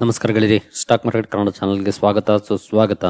ನಮಸ್ಕಾರ ಗೆಳೆಯರಿ stock market Kannada ಚಾನಲ್ಗೆ ಸ್ವಾಗತ, ಸುಸ್ವಾಗತ.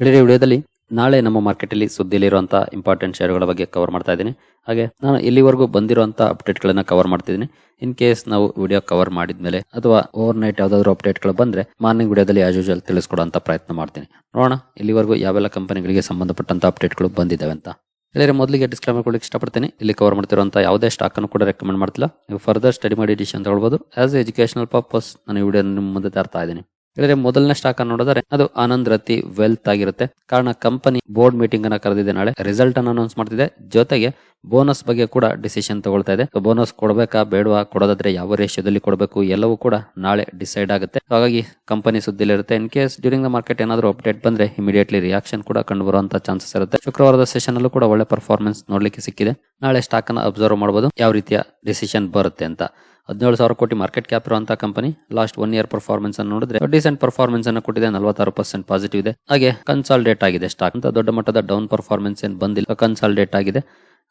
ಗೆಳೆಯರಿ ವಿಡಿಯೋದಲ್ಲಿ ನಾಳೆ ನಮ್ಮ ಮಾರ್ಕೆಟಲ್ಲಿ ಸುದ್ದಿಯಲ್ಲಿರುವಂತಹ ಇಂಪಾರ್ಟೆಂಟ್ ಶೇರ್ಗಳ ಬಗ್ಗೆ ಕವರ್ ಮಾಡ್ತಾ ಇದ್ದೀನಿ. ಹಾಗೆ ನಾನು ಇಲ್ಲಿವರೆಗೂ ಬಂದಿರುವಂತಹ ಅಪ್ಡೇಟ್ಗಳನ್ನ ಕವರ್ ಮಾಡ್ತಿದ್ದೀನಿ ಇನ್ ಕೇಸ್ ನಾವು ವಿಡಿಯೋ ಕವರ್ ಮಾಡಿದ್ಮೇಲೆ ಅಥವಾ ಓವರ್ ನೈಟ್ ಯಾವ್ದಾದ್ರು ಅಪ್ಡೇಟ್ಗಳು ಬಂದ್ರೆ ಮಾರ್ನಿಂಗ್ ವಿಡಿಯೋದಲ್ಲಿ ಆಸ್ ಯೂಶಲ್ ತಿಳಿಸ್ಕೊಡುವಂತ ಪ್ರಯತ್ನ ಮಾಡ್ತೀನಿ. ನೋಡೋಣ ಇಲ್ಲಿವರೆಗೂ ಯಾವೆಲ್ಲ ಕಂಪನಿಗಳಿಗೆ ಸಂಬಂಧಪಟ್ಟಂತ ಅಪ್ಡೇಟ್ಗಳು ಬಂದಿದ್ದಾವೆ ಅಂತ. ಹೇಳಿದ್ರೆ ಮೊದಲಿಗೆ ಡಿಸ್ಕ್ಲೈಮರ್ ಕೊಡಲಿಕ್ಕೆ ಇಷ್ಟಪಡ್ತೀನಿ. ಇಲ್ಲಿ ಕವರ್ ಮಾಡ್ತಿರುವಂಥ ಯಾವುದೇ ಸ್ಟಾಕ್ ಅನ್ನು ಕೂಡ ರೆಕಮೆಂಡ್ ಮಾಡ್ತಿಲ್ಲ. ನೀವು ಫರ್ದರ್ ಸ್ಟಡಿ ಮಾಡಿ ಡಿಸಿಷನ್ ತಗೊಳ್ಬೋದು. ಆಸ್ ಎಜುಕೇಶನಲ್ ಪರ್ಪಸ್ ನಾನು ಈ ವಿಡಿಯೋ ನಿಮ್ಮ ಮುಂದೆ ತರ್ತಾ ಇದ್ದೀನಿ. ಹೇಳಿದ್ರೆ ಮೊದಲನೇ ಸ್ಟಾಕ್ ಅನ್ನು ನೋಡಿದ್ರೆ ಅದು ಆನಂದ್ ರತಿ ವೆಲ್ತ್ ಆಗಿರುತ್ತೆ. ಕಾರಣ ಕಂಪನಿ ಬೋರ್ಡ್ ಮೀಟಿಂಗ್ ಅನ್ನ ಕರೆದಿದೆ ನಾಳೆ. ರಿಸಲ್ಟ್ ಅನ್ನು ಅನೌನ್ಸ್ ಮಾಡ್ತಿದೆ. ಜೊತೆಗೆ ಬೋನಸ್ ಬಗ್ಗೆ ಕೂಡ ಡಿಸಿಷನ್ ತಗೊಳ್ತಾ ಇದೆ. ಬೋನಸ್ ಕೊಡಬೇಕಾ, ಬೇಡವಾ, ಕೊಡೋದಾದ್ರೆ ಯಾವ ರೇಷ್ಯದಲ್ಲಿ ಕೊಡಬೇಕು ಎಲ್ಲವೂ ಕೂಡ ನಾಳೆ ಡಿಸೈಡ್ ಆಗುತ್ತೆ. ಹಾಗಾಗಿ company ಸುದ್ದಿಲಿರುತ್ತೆ. In case during the market ಏನಾದರೂ ಅಪ್ಡೇಟ್ ಬಂದ್ರೆ ಇಮಿಡಿಯೇಟ್ಲಿ ರಿಯಾಕ್ಷನ್ ಕೂಡ ಕಂಡು ಬರುವಂತ ಚಾನ್ಸಸ್ ಇರುತ್ತೆ. ಶುಕ್ರವಾರದ ಸೆಷನ್ ಅಲ್ಲೂ ಕೂಡ ಒಳ್ಳೆ ಪರ್ಫಾರ್ಮೆನ್ಸ್ ನೋಡ್ಲಿಕ್ಕೆ ಸಿಕ್ಕಿದೆ. ನಾಳೆ ಸ್ಟಾಕ್ ಅನ್ನ ಅಬ್ಸರ್ವ್ ಮಾಡಬಹುದು ಯಾವ ರೀತಿಯ ಡಿಸಿಷನ್ ಬರುತ್ತೆ ಅಂತ. ಹದಿನೇಳು ಸಾವಿರ ಕೋಟಿ ಮಾರ್ಕೆಟ್ ಕ್ಯಾಪ್ ಇರುವಂತಹ company last one year performance ಅನ್ನು ನೋಡಿದ್ರೆ ಡಿಸೆಂಟ್ ಪರ್ಫಾರ್ಮೆನ್ಸ್ ಅನ್ನು ಕೊಟ್ಟಿದೆ, ನಲವತ್ತಾರು ಪರ್ಸೆಂಟ್ ಪಾಸಿಟಿವ್ ಇದೆ. ಹಾಗೆ ಕನ್ಸಾಲ್ಡೇಟ್ ಆಗಿದೆ ಸ್ಟಾಕ್ ಅಂತ ದೊಡ್ಡ ಮಟ್ಟದ ಡೌನ್ ಪರ್ಫಾರ್ಮೆನ್ಸ್ ಏನು ಬಂದಿಲ್ಲ. ಕನ್ಸಾಲ್ಡೇಟ್ ಆಗಿದೆ.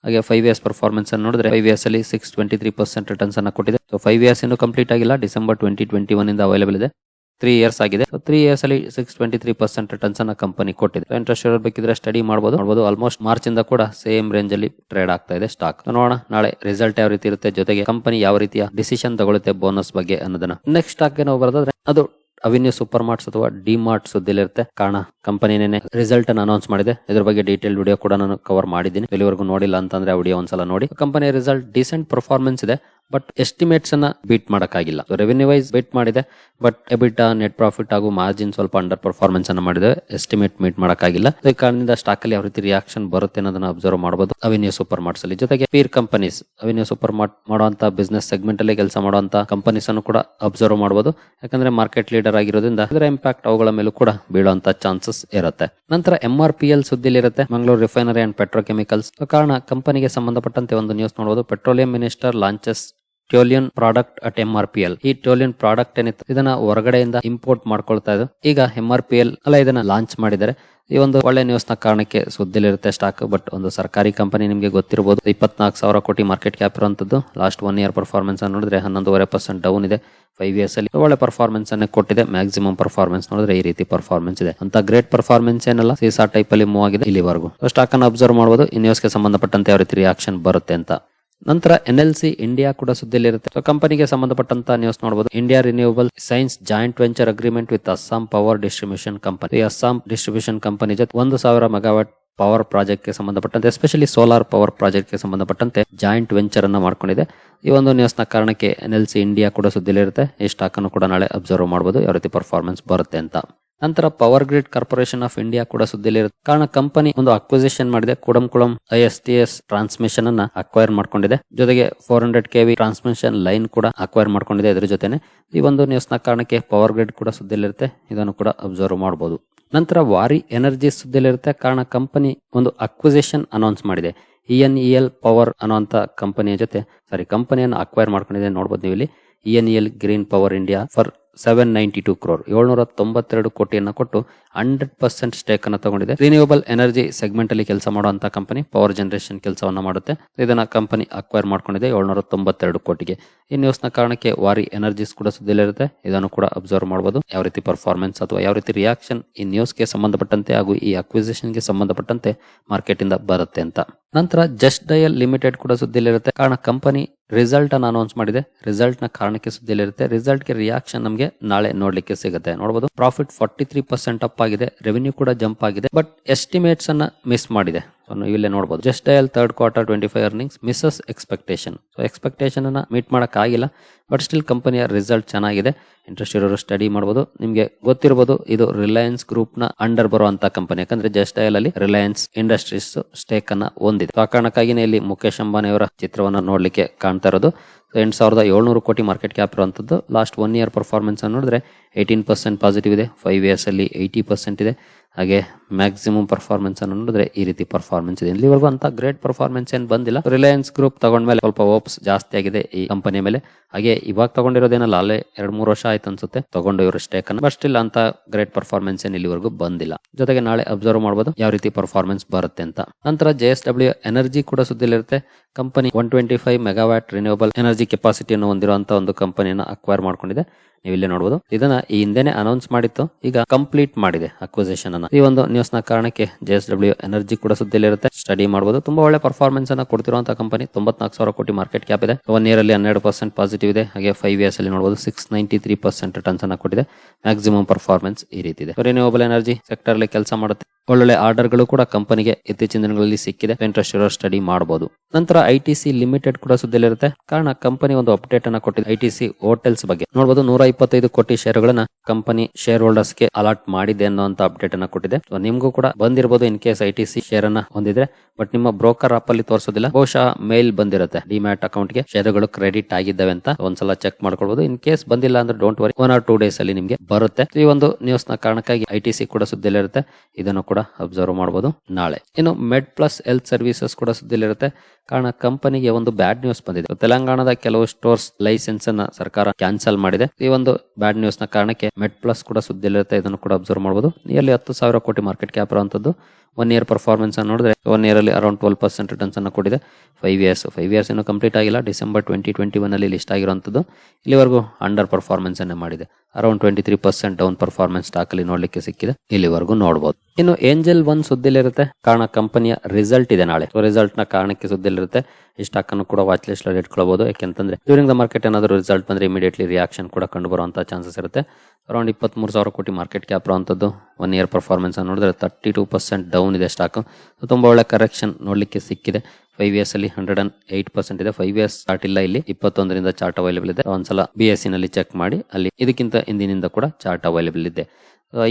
ಹಾಗೆ ಫೈವ್ ಇಯರ್ಸ್ ಪರ್ಫಾರ್ಮೆನ್ಸ್ ಅನ್ನು ನೋಡಿದ್ರೆ ಫೈವ್ ಇಯರ್ಸ್ ಅಲ್ಲಿ six twenty three percent returns ಅನ್ನು ಕೊಟ್ಟಿದೆ. ಸೊ ಫೈವ್ ಇಯರ್ಸ್ ಇನ್ನು ಕಂಪ್ಲೀಟ್ ಆಗಿಲ್ಲ. ಡಿಸೆಂಬರ್ ಟ್ವೆಂಟಿ ಟ್ವೆಂಟಿ ಒನ್ ಇಂದ ಅವೈಲೇಬಲ್ ಇದೆ. ತ್ರೀ ಇಯರ್ಸ್ ಆಗಿದೆ. ತ್ರೀ ಇಯರ್ಸ್ ಅಲ್ಲಿ six twenty three percent returns ಅನ್ನ ಕಂಪನಿ ಕೊಟ್ಟಿದೆ. ಇಂಟ್ರೆಸ್ಟ್ ಬೇಕಿದ್ರೆ ಸ್ಟಡಿ ಮಾಡಬಹುದು ನೋಡಬಹುದು ಆಲ್ಮೋಸ್ಟ್ ಮಾರ್ಚ್ ಇಂದ ಕೂಡ ಸೇಮ್ ರೇಂಜ್ ಅಲ್ಲಿ ಟ್ರೇಡ್ ಆಗ್ತಾ ಇದೆ ಸ್ಟಾಕ್ ನೋಡೋಣ ನಾಳೆ ರಿಸಲ್ಟ್ ಯಾವ ರೀತಿ ಇರುತ್ತೆ. ಜೊತೆಗೆ ಕಂಪನಿ ಯಾವ ರೀತಿಯ ಡಿಸಿಷನ್ ತಗೊಳುತ್ತೆ ಬೋನಸ್ ಬಗ್ಗೆ ಅನ್ನೋದನ್ನ. ನೆಕ್ಸ್ಟ್ ಸ್ಟಾಕ್ ಏನೋ ಬರೋದಾದ್ರೆ ಅದು ಅವಿನ್ಯೂ ಸೂಪರ್ ಮಾರ್ಟ್ಸ್ ಅಥವಾ ಡಿ ಮಾರ್ಟ್ ಸುದ್ದಿಲಿರುತ್ತೆ ಕಾರಣ ಕಂಪನಿನೇ ರಿಸಲ್ಟ್ ಅನ್ನು ಅನೌನ್ಸ್ ಮಾಡಿದೆ. ಇದ್ರ ಬಗ್ಗೆ ಡೀಟೇಲ್ ವಿಡಿಯೋ ಕೂಡ ನಾನು ಕವರ್ ಮಾಡಿದ್ದೀನಿ. ಇಲ್ಲಿವರೆಗೂ ನೋಡಿಲ್ಲ ಅಂತಂದ್ರೆ ಆ ವಿಡಿಯೋ ಒಂದ್ಸಲ ನೋಡಿ. ಕಂಪನಿ ರಿಸಲ್ಟ್ ಡಿಸೆಂಟ್ ಪರ್ಫಾರ್ಮೆನ್ಸ್ ಇದೆ. ಬಟ್ ಎಸ್ಟಿಮೇಟ್ಸ್ ಅನ್ನ ಬೀಟ್ ಮಾಡೋಕ್ಕಾಗಿಲ್ಲ. ರೆವೆನ್ಯೂ ವೈಸ್ ಬೀಟ್ ಮಾಡಿದೆ. ಬಟ್ ಎಬಿಟಾ ನೆಟ್ ಪ್ರಾಫಿಟ್ ಹಾಗೂ ಮಾರ್ಜಿನ್ ಸ್ವಲ್ಪ ಅಂಡರ್ ಪರ್ಫಾರ್ಮೆನ್ಸ್ ಅನ್ನ ಮಾಡಿದೆ. ಎಸ್ಟಿಮೇಟ್ ಮೀಟ್ ಮಾಡೋಕ್ಕಾಗಿಲ್ಲ. ಈ ಕಾರಣದಿಂದ ಸ್ಟಾಕ್ ಅಲ್ಲಿ ಯಾವ ರೀತಿ ರಿಯಾಕ್ಷನ್ ಬರುತ್ತೆ ಅನ್ನೋದನ್ನ ಅಬ್ಸರ್ವ್ ಮಾಡಬಹುದು ಅವೆನ್ಯೂ ಸೂಪರ್ ಮಾರ್ಟ್ಸ್ ಅಲ್ಲಿ. ಜೊತೆಗೆ peer companies Avenue super mart ಮಾಡುವಂತ ಬಿಸ್ನೆಸ್ ಸೆಗ್ಮೆಂಟ್ ಅಲ್ಲಿ ಕೆಲಸ ಮಾಡುವಂತ ಕಂಪನೀಸ್ ಅನ್ನು ಕೂಡ ಅಬ್ಸರ್ವ್ ಮಾಡಬಹುದು ಯಾಕಂದ್ರೆ ಮಾರ್ಕೆಟ್ ಲೀಡರ್ ಆಗಿರೋದ್ರಿಂದ ಅದರ ಇಂಪ್ಯಾಕ್ಟ್ ಅವುಗಳ ಮೇಲೂ ಕೂಡ ಬೀಳುವಂತ ಚಾನ್ಸಸ್ ಇರುತ್ತೆ. ನಂತರ ಎಂ ಆರ್ ಪಿ ಎಲ್ ಸುದ್ದಿಲಿರುತ್ತೆ ಮಂಗಳೂರು ರಿಫೈನರಿ ಅಂಡ್ ಪೆಟ್ರೋಕೆಮಿಕಲ್ಸ್ ಕಾರಣ ಕಂಪನಿಗೆ ಸಂಬಂಧಪಟ್ಟಂತೆ ಒಂದು ನ್ಯೂಸ್ ನೋಡಬಹುದು petroleum minister launches toluene product at M R P L ಈ ಟೋಲಿಯನ್ ಪ್ರಾಡಕ್ಟ್ ಏನಿತ್ತು, ಇದನ್ನ ಹೊರಗಡೆಯಿಂದ ಇಂಪೋರ್ಟ್ ಮಾಡ್ಕೊಳ್ತಾ ಇದ್ದು, ಈಗ ಎಂ ಆರ್ ಪಿ ಎಲ್ ಅಲ್ಲ, ಇದನ್ನ ಲಾಂಚ್ ಮಾಡಿದ್ದಾರೆ. ಈ ಒಂದು ಒಳ್ಳೆ ನ್ಯೂಸ್ನ ಕಾರಣಕ್ಕೆ ಸುದ್ದಿಲಿರುತ್ತೆ ಸ್ಟಾಕ್ ಬಟ್ ಒಂದು ಸರ್ಕಾರಿ ಕಂಪನಿ ನಿಮಗೆ ಗೊತ್ತಿರಬಹುದು ಇಪ್ಪತ್ನಾಲ್ಕು ಸಾವಿರ ಕೋಟಿ ಮಾರ್ಕೆಟ್ ಕ್ಯಾಪ್ ಇರುವಂತದ್ದು. ಲಾಸ್ಟ್ ಒನ್ ಇಯರ್ ಪರ್ಫಾರ್ಮೆನ್ಸ್ ಅನ್ನು ನೋಡಿದ್ರೆ ಹನ್ನೊಂದೂವರೆ ಪರ್ಸೆಂಟ್ ಡೌನ್ ಇದೆ. ಫೈವ್ ಇಯರ್ಸ್ ಅಲ್ಲಿ ಒಳ್ಳೆ ಪರ್ಫಾರ್ಮೆನ್ಸ್ ಅನ್ನು ಕೊಟ್ಟಿದೆ. ಮ್ಯಾಕ್ಸಿಮಮ್ ಪರ್ಫಾರ್ಮೆನ್ಸ್ ನೋಡಿದ್ರೆ ಈ ರೀತಿ ಪರ್ಫಾರ್ಮೆನ್ಸ್ ಇದೆ. ಅಂತ ಗ್ರೇಟ್ ಪರ್ಫಾರ್ಮೆನ್ಸ್ ಏನಲ್ಲ ಸೀಸಾ ಟೈಪ್ ಅಲ್ಲಿ ಮೂವ್ ಆಗಿದೆ ಇಲ್ಲಿವರೆಗೂ. ಸ್ಟಾಕ್ ಅನ್ನು ಅಬ್ಸರ್ವ್ ಮಾಡಬಹುದು ಈ ನ್ಯೂಸ್ಗೆ ಸಂಬಂಧಪಟ್ಟಂತೆ ಯಾವ ರೀತಿ ರಿಯಾಕ್ಷನ್ ಬರುತ್ತೆ ಅಂತ. ನಂತರ ಎನ್ ಎಲ್ ಸಿ ಇಂಡಿಯಾ ಕೂಡ ಸುದ್ದಿಯಲ್ಲಿರುತ್ತೆ. ಸೊ ಕಂಪನಿಗೆ ಸಂಬಂಧಪಟ್ಟಂತ ನ್ಯೂಸ್ ನೋಡಬಹುದು India renewal signs joint venture agreement with Assam power distribution company Assam distribution company ಜೊತೆ ಒಂದು ಸಾವಿರ ಮೆಗಾವಾಟ್ ಪವರ್ ಪ್ರಾಜೆಕ್ಟ್ಗೆ ಸಂಬಂಧಪಟ್ಟಂತೆ ಎಸ್ಪೆಷಲಿ ಸೋಲಾರ್ ಪವರ್ ಪ್ರಾಜೆಕ್ಟ್ಗೆ ಸಂಬಂಧಪಟ್ಟಂತೆ ಜಾಯಿಂಟ್ ವೆಂಚರ್ ಅನ್ನ ಮಾಡ್ಕೊಂಡಿದೆ. ಈ ಒಂದು ನ್ಯೂಸ್ನ ಕಾರಣಕ್ಕೆ ಎನ್ ಎಲ್ ಸಿ ಇಂಡಿಯಾ ಕೂಡ ಸುದ್ದಿಲಿರುತ್ತೆ ಈ ಸ್ಟಾಕ್ ಅನ್ನು ಕೂಡ ನಾಳೆ ಅಬ್ಸರ್ವ್ ಮಾಡಬಹುದು ಯಾವ ರೀತಿ ಪರ್ಫಾರ್ಮೆನ್ಸ್ ಬರುತ್ತೆ ಅಂತ. ನಂತರ power grid corporation of India ಕೂಡ ಸುದ್ದಿಲಿರುತ್ತೆ ಕಾರಣ ಕಂಪನಿ ಒಂದು ಅಕ್ವಿಸಿಷನ್ ಮಾಡಿದೆ. Kudankulam I S T S transmission ಅನ್ನ ಅಕ್ವೈರ್ ಮಾಡ್ಕೊಂಡಿದೆ. ಜೊತೆಗೆ four hundred K V transmission line ಕೂಡ ಅಕ್ವೈರ್ ಮಾಡ್ಕೊಂಡಿದೆ ಇದ್ರ ಜೊತೆನೆ. ಈ ಒಂದು ನ್ಯೂಸ್ನ ಕಾರಣಕ್ಕೆ ಪವರ್ ಗ್ರಿಡ್ ಕೂಡ ಸುದ್ದಿಲಿರುತ್ತೆ ಇದನ್ನು ಕೂಡ ಅಬ್ಸರ್ವ್ ಮಾಡಬಹುದು ನಂತರ ವಾರಿ ಎನರ್ಜಿ ಸುದ್ದಿಲಿರುತ್ತೆ ಕಾರಣ ಕಂಪನಿ ಒಂದು ಅಕ್ವಿಸಿಷನ್ ಅನೌನ್ಸ್ ಮಾಡಿದೆ. E N E L power ಅನ್ನುವಂತ ಕಂಪನಿಯ ಜೊತೆ. ಸಾರಿ ಕಂಪನಿಯನ್ನು ಅಕ್ವೈರ್ ಮಾಡ್ಕೊಂಡಿದೆ. ನೋಡಬಹುದು ನೀವು ಇಲ್ಲಿ E N E L green power India for seven ninety two crore ಏಳ್ನೂರ ತೊಂಬತ್ತೆರಡು ಕೋಟಿಯನ್ನು ಕೊಟ್ಟು ಹಂಡ್ರೆಡ್ ಪರ್ಸೆಂಟ್ ಸ್ಟೇಕ್ ಅನ್ನು ತಗೊಂಡಿದೆ. ರಿನ್ಯೂವಬಲ್ ಎನರ್ಜಿ ಸೆಗ್ಮೆಂಟ್ ಅಲ್ಲಿ ಕೆಲಸ ಮಾಡುವಂತ ಕಂಪನಿ ಪವರ್ ಜನರೇಷನ್ ಕೆಲಸವನ್ನ ಮಾಡುತ್ತೆ. ಇದನ್ನ ಕಂಪನಿ ಅಕ್ವೈರ್ ಮಾಡ್ಕೊಂಡಿದೆ ಏಳ್ನೂರ ತೊಂಬತ್ತೆರಡು ಕೋಟಿಗೆ. ಈ ನ್ಯೂಸ್ನ ಕಾರಣಕ್ಕೆ ವಾರಿ ಎನರ್ಜೀಸ್ ಕೂಡ ಸುದ್ದಿಲಿರುತ್ತೆ ಇದನ್ನು ಕೂಡ ಅಬ್ಸರ್ವ್ ಮಾಡಬಹುದು ಯಾವ ರೀತಿ ಪರ್ಫಾರ್ಮೆನ್ಸ್ ಅಥವಾ ಯಾವ ರೀತಿ ರಿಯಾಕ್ಷನ್ ಈ ನ್ಯೂಸ್ಗೆ ಸಂಬಂಧಪಟ್ಟಂತೆ ಹಾಗೂ ಈ ಅಕ್ವಿಸೇಷನ್ಗೆ ಸಂಬಂಧಪಟ್ಟಂತೆ ಮಾರ್ಕೆಟ್ ಇಂದ ಬರುತ್ತೆ ಅಂತ. ನಂತರ ಜಸ್ಟ್ ಡಯಲ್ ಲಿಮಿಟೆಡ್ ಕೂಡ ಸುದ್ದಿಲಿರುತ್ತೆ. ಕಾರಣ ಕಂಪನಿ ರಿಸಲ್ಟ್ ಅನ್ನು ಅನೌನ್ಸ್ ಮಾಡಿದೆ. ರಿಸಲ್ಟ್ನ ಕಾರಣಕ್ಕೆ ಸುದ್ದಿಲಿರುತ್ತೆ. ರಿಸಲ್ಟ್ಗೆ ರಿಯಾಕ್ಷನ್ ನಮಗೆ ನಾಳೆ ನೋಡ್ಲಿಕ್ಕೆ ಸಿಗುತ್ತೆ. ನೋಡಬಹುದು profit forty three percent up ಆಗಿದೆ. ರೆವಿನ್ಯೂ ಕೂಡ ಜಂಪ್ ಆಗಿದೆ. ಬಟ್ ಎಸ್ಟಿಮೇಟ್ಸ್ ಅನ್ನ ಮಿಸ್ ಮಾಡಿದೆ. ಸೊ ನೀವು ಇಲ್ಲೇ ನೋಡಬಹುದು Just Dial third quarter twenty five earnings misses expectation so expectation ಅನ್ನ ಮೀಟ್ ಮಾಡೋಕ್ಕಾಗಿಲ್ಲ ಬಟ್ ಸ್ಟಿಲ್ ಕಂಪನಿಯ ರಿಸಲ್ಟ್ ಚೆನ್ನಾಗಿದೆ. ಇಂಟ್ರೆಸ್ಟ್ ಇರೋರು ಸ್ಟಡಿ ಮಾಡಬಹುದು ನಿಮಗೆ ಗೊತ್ತಿರಬಹುದು ಇದು ರಿಲಯನ್ಸ್ ಗ್ರೂಪ್ನ ಅಂಡರ್ ಬರುವಂತ ಕಂಪನಿ ಯಾಕಂದ್ರೆ ಜಸ್ಟ್ ಡಯಲ್ ಅಲ್ಲಿ ರಿಲಯನ್ಸ್ ಇಂಡಸ್ಟ್ರೀಸ್ ಸ್ಟೇಕ್ ಅನ್ನ ಹೊಂದಿದೆ. ಆ ಕಾರಣಕ್ಕಾಗಿನೇ ಇಲ್ಲಿ ಮುಖೇಶ್ ಅಂಬಾನಿ ಅವರ ಚಿತ್ರವನ್ನ ನೋಡ್ಲಿಕ್ಕೆ ಕಾಣ್ತಾ ಇರೋದು. ಎಂಟು ಸಾವಿರದ ಏಳ್ನೂರು ಕೋಟಿ ಮಾರ್ಕೆಟ್ ಕ್ಯಾಪ್ ಇರುವಂಥದ್ದು ಲಾಸ್ಟ್ ಒನ್ ಇಯರ್ ಪರ್ಫಾರ್ಮೆನ್ಸ್ ಅನ್ನು ನೋಡಿದ್ರೆ ಏಯ್ಟೀನ್ ಪರ್ಸೆಂಟ್ ಪಾಸಿಟಿವ್ ಇದೆ. ಫೈವ್ ಇಯರ್ಸ್ ಅಲ್ಲಿ ಏಯ್ಟಿ ಪರ್ಸೆಂಟ್ ಇದೆ. ಹಾಗೆ ಮ್ಯಾಕ್ಸಿಮಮ್ ಪರ್ಫಾರ್ಮೆನ್ಸ್ ಅನ್ನು ನೋಡಿದ್ರೆ ಈ ರೀತಿ ಪರ್ಫಾರ್ಮೆನ್ಸ್ ಇದೆ. ಇಲ್ಲಿವರೆಗೂ ಅಂತ ಗ್ರೇಟ್ ಪರ್ಫಾರ್ಮೆನ್ಸ್ ಏನು ಬಂದಿಲ್ಲ. ರಿಲಯನ್ಸ್ ಗ್ರೂಪ್ ತಗೊಂಡ ಮೇಲೆ ಸ್ವಲ್ಪ ಓಪ್ಸ್ ಜಾಸ್ತಿ ಆಗಿದೆ ಈ ಕಂಪನಿ ಮೇಲೆ. ಹಾಗೆ ಇವಾಗ ತಗೊಂಡಿರೋದೇನಲ್ಲ, ಅಲ್ಲೇ ಎರಡು ಮೂರು ವರ್ಷ ಆಯ್ತು ಅನ್ಸುತ್ತೆ. ತಗೊಂಡು ಇವರು ಸ್ಟೇಕ್ ಅನ್ನು. ಬಟ್ ಸ್ಟಿಲ್ ಅಂತ ಗ್ರೇಟ್ ಪರ್ಫಾರ್ಮೆನ್ಸ್ ಏನು ಇಲ್ಲಿವರೆಗೂ ಬಂದಿಲ್ಲ. ಜೊತೆಗೆ ನಾಳೆ ಅಬ್ಸರ್ವ್ ಮಾಡಬಹುದು ಯಾವ ರೀತಿ ಪರ್ಫಾರ್ಮೆನ್ಸ್ ಬರುತ್ತೆ ಅಂತ. ನಂತರ ಜೆ ಎಸ್ ಡಬ್ಲ್ಯೂ ಎನರ್ಜಿ ಕೂಡ ಸುದ್ದಿಲಿರುತ್ತೆ. Company one twenty five megawatt renewable energy ಕೆಪಾಸಿಟಿಯನ್ನು ಹೊಂದಿರುವಂತಹ ಒಂದು ಕಂಪನಿಯನ್ನು ಅಕ್ವೈರ್ ಮಾಡ್ಕೊಂಡಿದೆ. ನೀವು ಇಲ್ಲೇ ನೋಡಬಹುದು ಇದನ್ನ ಈ ಹಿಂದೆನೆ ಅನೌನ್ಸ್ ಮಾಡಿತ್ತು. ಈಗ ಕಂಪ್ಲೀಟ್ ಮಾಡಿದೆ ಅಕ್ವಿಸಿಷನ್ ಅನ್ನ. ಈ ಒಂದು ನ್ಯೂಸ್ನ ಕಾರಣಕ್ಕೆ ಜೆ ಎಸ್ ಡಬ್ಲ್ಯೂ ಎನರ್ಜಿ ಕೂಡ ಸುದ್ದಿಲಿರುತ್ತೆ ಸ್ಟಡಿ ಮಾಡಬಹುದು ತುಂಬಾ ಒಳ್ಳೆ ಪರ್ಫಾರ್ಮೆನ್ಸ್ ಅನ್ನ ಕೊಡ್ತಿರುವಂತಹ ಕಂಪನಿ ತೊಂಬತ್ನಾಲ್ಕು ಸಾವಿರ ಕೋಟಿ ಮಾರ್ಕೆಟ್ ಕ್ಯಾಪ್ ಇದೆ. ಒನ್ ಇಯರ್ ಅಲ್ಲಿ ಹನ್ನೆರಡು ಪರ್ಸೆಂಟ್ ಪಾಸಿಟಿವ್ ಇದೆ. ಹಾಗೆ ಫೈವ್ ಇಯರ್ಸ್ ಅಲ್ಲಿ ನೋಡಬಹುದು six ninety three percent returns ಅನ್ನ ಕೊಟ್ಟಿದೆ. ಮ್ಯಾಕ್ಸಿಮಮ್ ಪರ್ಫಾರ್ಮೆನ್ಸ್ ಈ ರೀತಿ ಇದೆ. ರಿನ್ಯೂವಬಲ್ ಎನರ್ಜಿ ಸೆಕ್ಟರ್ ಅಲ್ಲಿ ಕೆಲಸ ಮಾಡುತ್ತೆ. ಒಳ್ಳೊಳ್ಳೆ ಆರ್ಡರ್ಗಳು ಕೂಡ ಕಂಪನಿಗೆ ಇತ್ತೀಚಿನ ದಿನಗಳಲ್ಲಿ ಸಿಕ್ಕಿದೆ. ಇಂಟ್ರೆಸ್ಟ್ ಇರೋ ಸ್ಟಡಿ ಮಾಡಬಹುದು ನಂತರ ಐ ಟಿ ಸಿ ಲಿಮಿಟೆಡ್ ಕೂಡ ಸುದ್ದಿಲಿರುತ್ತೆ ಕಾರಣ ಕಂಪನಿ ಒಂದು ಅಪ್ಡೇಟ್ ಅನ್ನ ಕೊಟ್ಟಿದೆ. ಐ ಟಿ ಸಿ ಹೋಟೆಲ್ಸ್ ಬಗ್ಗೆ. ನೋಡಬಹುದು ನೂರ ಇಪ್ಪತ್ತೈದು ಕೋಟಿ ಶೇರುಗಳನ್ನ ಕಂಪನಿ ಶೇರ್ ಹೋಲ್ಡರ್ಸ್ಗೆ ಅಲಾಟ್ ಮಾಡಿದೆ ಅನ್ನುವಂತ ಅಪ್ಡೇಟ್ ಅನ್ನ ಕೊಟ್ಟಿದೆ. ನಿಮ್ಗೂ ಕೂಡ ಬಂದಿರಬಹುದು in case I T C share ಅನ್ನ ಹೊಂದಿದ್ರೆ. ಬಟ್ ನಿಮ್ಮ ಬ್ರೋಕರ್ ಆಪ್ ಅಲ್ಲಿ ತೋರಿಸೋದಿಲ್ಲ. ಬಹುಶಃ ಮೇಲ್ ಬಂದಿರುತ್ತೆ. ಡಿಮ್ಯಾಟ್ ಅಕೌಂಟ್ಗೆ ಶೇರುಗಳು ಕ್ರೆಡಿಟ್ ಆಗಿದ್ದಾವೆ ಅಂತ ಒಂದ್ಸಲ ಚೆಕ್ ಮಾಡ್ಕೊಳ್ಬಹುದು ಇನ್ ಕೇಸ್ ಬಂದಿಲ್ಲ ಅಂದ್ರೆ don't worry one or two days ಅಲ್ಲಿ ನಿಮಗೆ ಬರುತ್ತೆ. ಈ ಒಂದು ನ್ಯೂಸ್ನ ಕಾರಣಕ್ಕಾಗಿ ಐ ಟಿ ಸಿ ಕೂಡ ಸುದ್ದಿಲಿರುತ್ತೆ ಇದನ್ನು ಕೂಡ ಅಬ್ಸರ್ವ್ ಮಾಡಬಹುದು ನಾಳೆ. ಇನ್ನು ಮೆಡ್ ಪ್ಲಸ್ ಹೆಲ್ತ್ ಸರ್ವಿಸಸ್ ಕೂಡ ಸುದ್ದಿಲಿರುತ್ತೆ. ಕಾರಣ ಕಂಪನಿಗೆ ಒಂದು ಬ್ಯಾಡ್ ನ್ಯೂಸ್ ಬಂದಿದೆ. ತೆಲಂಗಾಣದ ಕೆಲವು ಸ್ಟೋರ್ಸ್ ಲೈಸೆನ್ಸ್ ಅನ್ನ ಸರ್ಕಾರ ಕ್ಯಾನ್ಸಲ್ ಮಾಡಿದೆ. ಈ ಒಂದು ಬ್ಯಾಡ್ ನ್ಯೂಸ್ನ ಕಾರಣಕ್ಕೆ ಮೆಡ್ ಪ್ಲಸ್ ಕೂಡ ಸುದ್ದಿಲಿರುತ್ತೆ. ಇದನ್ನು ಕೂಡ ಅಬ್ಸರ್ವ್ ಮಾಡಬಹುದು ನಿಯರ್ಲಿ ಹತ್ತು ಸಾವಿರ ಕೋಟಿ ಮಾರ್ಕೆಟ್ ಕ್ಯಾಪ್ ಇರುವಂತದ್ದು. ಒನ್ ಇಯರ್ ಪರ್ಫಾರ್ಮೆನ್ಸ್ ನೋಡಿದ್ರೆ ಒನ್ ಇಯರ್ ಅಲ್ಲಿ ಅರೌಂಡ್ ಟ್ವೆಲ್ ಪರ್ಸೆಂಟ್ ರಿಟರ್ನ್ಸ್ ಅನ್ನು ಕೊಟ್ಟಿದೆ. ಫೈವ್ ಇಯರ್ಸ್ ಫೈವ್ ಇಯರ್ಸ್ ಇನ್ನೂ ಕಂಪ್ಲೀಟ್ ಆಗಿಲ್ಲ. ಡಿಸೆಂಬರ್ ಟ್ವೆಂಟಿ ಟ್ವೆಂಟಿ ಒನ್ ಅಲ್ಲಿ ಲಿಸ್ಟ್ ಆಗಿರುವಂಥದ್ದು. ಇಲ್ಲಿವರೆಗೂ ಅಂಡರ್ ಪರ್ಫಾರ್ಮೆನ್ಸ್ ಅನ್ನೇ ಮಾಡಿದೆ. Around twenty three percent down performance stock ಅಲ್ಲಿ ನೋಡ್ಲಿಕ್ಕೆ ಸಿಕ್ಕಿದೆ. ಇಲ್ಲಿವರೆಗೂ ನೋಡಬಹುದು ಇನ್ನು ಏಂಜಲ್ ಒನ್ ಸುದ್ದಿಲಿರುತ್ತೆ. ಕಾರಣ ಕಂಪನಿಯ ರಿಸಲ್ಟ್ ಇದೆ ನಾಳೆ. ರಿಸಲ್ಟ್ನ ಕಾರಣಕ್ಕೆ ಸುದ್ದಿಲಿರುತ್ತೆ. ಈ ಸ್ಟಾಕ್ ಅನ್ನು ಕೂಡ ವಾಚ್ ಲಿಸ್ಟ್ ಅಲ್ಲಿ ಇಟ್ಕೊಳ್ಬಹುದು ಯಾಕೆಂತಂದ್ರೆ ಡ್ಯೂರಿಂಗ್ ದ ಮಾರ್ಕೆಟ್ ಏನಾದರೂ ರಿಸಲ್ಟ್ ಬಂದ್ರೆ ಇಮಿಡಿಯೇಟ್ಲಿ ರಿಯಾಕ್ಷನ್ ಕೂಡ ಕಂಡು ಬರುವಂತಹ ಚಾನ್ಸಸ್ ಇರುತ್ತೆ. ಅರೌಂಡ್ ಇಪ್ಪತ್ಮೂರು ಸಾವಿರ ಕೋಟಿ ಮಾರ್ಕೆಟ್ ಕ್ಯಾಪ್ ಅಂಥದ್ದು ಒನ್ ಇಯರ್ ಪರ್ಫಾರ್ಮೆನ್ಸನ್ನು ನೋಡಿದ್ರೆ ತರ್ಟಿ ಟೂ ಪರ್ಸೆಂಟ್ ಡೌನ್ ಇದೆ ಸ್ಟಾಕ್ ತುಂಬ ಒಳ್ಳೆ ಕರೆಕ್ಷನ್ ನೋಡಲಿಕ್ಕೆ ಸಿಕ್ಕಿದೆ. ಫೈವ್ ಇಯರ್ಸ್ ಅಲ್ಲಿ ಹಂಡ್ರೆಡ್ ಅಂಡ್ ಏಟ್ ಪರ್ಸೆಂಟ್ ಇದೆ. ಫೈವ್ ಇಯರ್ಸ್ ಸ್ಟಾರ್ಟ್ ಇಲ್ಲ ಇಲ್ಲಿ. ಇಪ್ಪತ್ತೊಂದರಿಂದ ಚಾರ್ಟ್ ಅವೈಲೇಬಲ್ ಇದೆ. ಒಂದ್ಸಲ ಬಿ ಎಸ್ ಸಿನಲ್ಲಿ ಚೆಕ್ ಮಾಡಿ. ಅಲ್ಲಿ ಇದಕ್ಕಿಂತ ಹಿಂದಿನಿಂದ ಕೂಡ ಚಾರ್ಟ್ ಅವೈಲೇಬಲ್ ಇದೆ.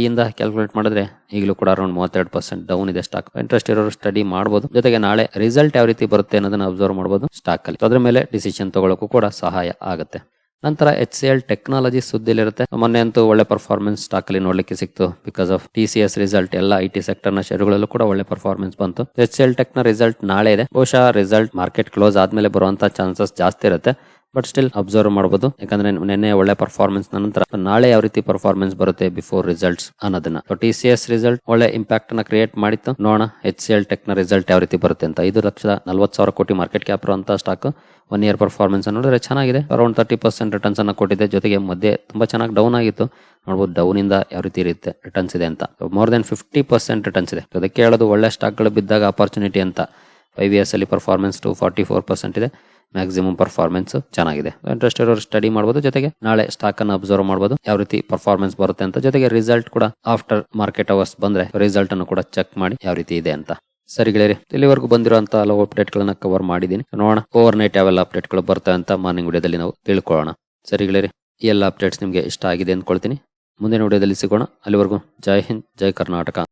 ಇಂದ ಕ್ಯಾಲ್ಕುಲೇಟ್ ಮಾಡಿದ್ರೆ ಈಗಲೂ ಕೂಡ ಅರೌಂಡ್ ಮೂವತ್ತೆರಡು ಪರ್ಸೆಂಟ್ ಡೌನ್ ಇದೆ ಸ್ಟಾಕ್ ಇಂಟ್ರೆಸ್ಟ್ ಇರೋರು ಸ್ಟಡಿ ಮಾಡಬಹುದು ಜೊತೆಗೆ ನಾಳೆ ರಿಸಲ್ಟ್ ಯಾವ ರೀತಿ ಬರುತ್ತೆ ಅನ್ನೋದನ್ನ ಅಬ್ಸರ್ವ್ ಮಾಡಬಹುದು ಸ್ಟಾಕ್ ಅಲ್ಲಿ. ಅದ್ರ ಮೇಲೆ ಡಿಸಿಷನ್ ತಗೊಳ್ಳೋಕ್ಕೂ ಕೂಡ ಸಹಾಯ ಆಗುತ್ತೆ. ನಂತರ ಎಚ್ ಸಿ ಎಲ್ ಟೆಕ್ನಾಲಜಿ ಸುದ್ದಿಲಿರುತ್ತೆ ಮೊನ್ನೆ ಅಂತೂ ಒಳ್ಳೆ ಪರ್ಫಾರ್ಮೆನ್ಸ್ ಸ್ಟಾಕ್ ಅಲ್ಲಿ ನೋಡ್ಲಿಕ್ಕೆ ಸಿಕ್ತು. Because of T C S result ಎಲ್ಲ ಐ ಟಿ ಸೆಕ್ಟರ್ನ ಶೇರುಗಳಲ್ಲೂ ಕೂಡ ಒಳ್ಳೆ ಪರ್ಫಾರ್ಮೆನ್ಸ್ ಬಂತು. ಎಚ್ ಸಿ ಎಲ್ ಟೆಕ್ನ ರಿಸಲ್ಟ್ ನಾಳೆ ಇದೆ. ಬಹುಶಃ ರಿಸಲ್ಟ್ ಮಾರ್ಕೆಟ್ ಕ್ಲೋಸ್ ಆದ್ಮೇಲೆ ಬರುವಂತ ಚಾನ್ಸಸ್ ಜಾಸ್ತಿ ಇರುತ್ತೆ. ಬಟ್ ಸ್ಟಿಲ್ ಅಬ್ಸರ್ವ್ ಮಾಡಬಹುದು ಯಾಕಂದ್ರೆ ನಿನ್ನೆ ಒಳ್ಳೆ ಪರ್ಫಾರ್ಮೆನ್ಸ್ ನಂತರ ನಾಳೆ ಯಾವ ರೀತಿ ಪರ್ಫಾರ್ಮೆನ್ಸ್ ಬರುತ್ತೆ ಬಿಫೋರ್ ರಿಸಲ್ಟ್ಸ್ ಅನ್ನೋದನ್ನ. ಟಿ ಸಿ ಎಸ್ ರಿಸಲ್ಟ್ ಒಳ್ಳೆ ಇಂಪ್ಯಾಕ್ಟ್ನ ಕ್ರಿಯೇಟ್ ಮಾಡಿತ್ತು. ನೋಡೋಣ ಎಚ್ ಸಿ ಎಲ್ ಟೆಕ್ನ ರಿಸಲ್ಟ್ ಯಾವ ರೀತಿ ಬರುತ್ತೆ ಅಂತ. ಐದು ಲಕ್ಷದ ನಲ್ವತ್ತು ಸಾವಿರ ಕೋಟಿ ಮಾರ್ಕೆಟ್ ಕ್ಯಾಪ್ ಅಂತ ಸ್ಟಾಕ್ ಒನ್ ಇಯರ್ ಪರ್ಫಾರ್ಮೆನ್ಸ್ ನೋಡಿದ್ರೆ ಚೆನ್ನಾಗಿದೆ. ಅರೌಂಡ್ ತರ್ಟಿ ಪರ್ಸೆಂಟ್ ರಿಟರ್ನ್ಸ್ ಅನ್ನ ಕೊಟ್ಟಿದೆ. ಜೊತೆಗೆ ಮಧ್ಯೆ ತುಂಬಾ ಚೆನ್ನಾಗಿ ಡೌನ್ ಆಗಿತ್ತು. ನೋಡ್ಬೋದು ಡೌನ್ ಇಂದ ಯಾವ ರೀತಿ ಇರುತ್ತೆ ರಿಟರ್ನ್ಸ್ ಇದೆ ಅಂತ. More than fifty percent returns ಇದೆ. ಅದಕ್ಕೆ ಹೇಳೋದು ಒಳ್ಳೆ ಸ್ಟಾಕ್ಗಳು ಬಿದ್ದಾಗ ಅಪರ್ಚುನಿಟಿ ಅಂತ. ಫೈವ್ ಇಯರ್ಸ್ ಅಲ್ಲಿ performance to forty four percent ಇದೆ. ಮ್ಯಾಕ್ಸಿಮಮ್ ಪರ್ಫಾರ್ಮೆನ್ಸ್ ಚೆನ್ನಾಗಿದೆ. ಇಂಟ್ರೆಸ್ಟ್ ಇರೋರು ಸ್ಟಡಿ ಮಾಡಬಹುದು ಜೊತೆಗೆ ನಾಳೆ ಸ್ಟಾಕ್ ಅನ್ನು ಅಬ್ಸರ್ವ್ ಮಾಡಬಹುದು ಯಾವ ರೀತಿ ಪರ್ಫಾರ್ಮೆನ್ಸ್ ಬರುತ್ತೆ ಅಂತ. ಜೊತೆಗೆ ರಿಸಲ್ಟ್ ಕೂಡ ಆಫ್ಟರ್ ಮಾರ್ಕೆಟ್ ಅವರ್ಸ್ ಬಂದ್ರೆ ರಿಸಲ್ಟ್ ಅನ್ನು ಕೂಡ ಚೆಕ್ ಮಾಡಿ ಯಾವ ರೀತಿ ಇದೆ ಅಂತ. ಸರಿ ಗೆಳೆಯರಿ, ಇಲ್ಲಿವರೆಗೂ ಬಂದಿರುವಂತ ಹಲವು ಅಪ್ಡೇಟ್ ಗಳನ್ನ ಕವರ್ ಮಾಡಿದೀನಿ ನೋಡೋಣ ಓವರ್ ನೈಟ್ ಯಾವೆಲ್ಲ ಅಪ್ಡೇಟ್ಗಳು ಬರ್ತವೆ ಅಂತ ಮಾರ್ನಿಂಗ್ ವಿಡಿಯೋದಲ್ಲಿ ನಾವು ತಿಳ್ಕೊಳ್ಳೋಣ. ಸರಿ ಗೆಳೆಯರಿ, ಈ ಎಲ್ಲ ಅಪ್ಡೇಟ್ಸ್ ನಿಮಗೆ ಇಷ್ಟ ಆಗಿದೆ ಅಂದ್ಕೊಳ್ತೀನಿ. ಮುಂದಿನ ವಿಡಿಯೋದಲ್ಲಿ ಸಿಗೋಣ. ಅಲ್ಲಿವರೆಗೂ ಜೈ ಹಿಂದ್, ಜೈ ಕರ್ನಾಟಕ.